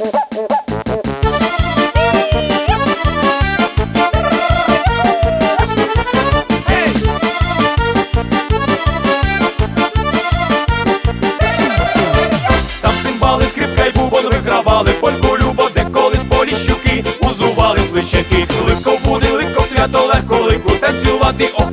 Там цимбали, скрипка й бубон вигравали, польку любо, де узували свищаки, легко буде, легко свято, легко лику танцювати, ох,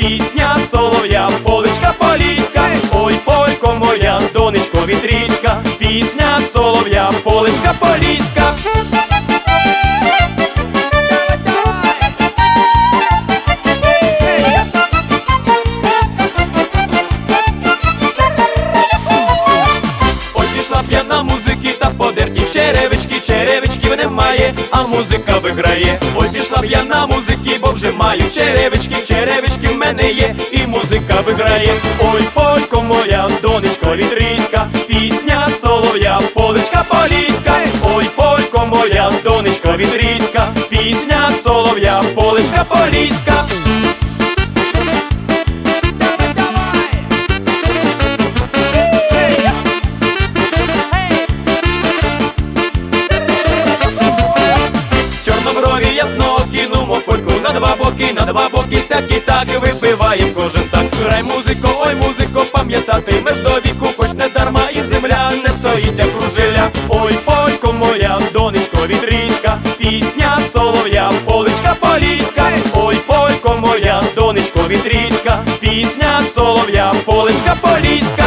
пісня солов'я, поличка поліська. Ой, полько моя, донечко вітріська, пісня солов'я, поличка поліська. Черевички, черевичків немає, а музика виграє. Ой, пішла п'яна музики, бо вже маю черевички, черевички в мене є, і музика виграє. Ой, полько моя, донечко вітрійська, пісня солов'я, поличка поліська. Ой, полько моя, донечко вітрійська, пісня солов'я, поличка поліська. Чорноброві ясно кинумо польку на два боки, на два боки сякі так випиваєм кожен так. Грай музико, ой музико, пам'ятатимеш до віку, хоч не дарма і земля не стоїть, як кружиля. Ой, полько моя, донечко вітрійська, пісня солов'я, поличка поліська. Ой, полько моя, донечко вітрійська, пісня солов'я, поличка поліська.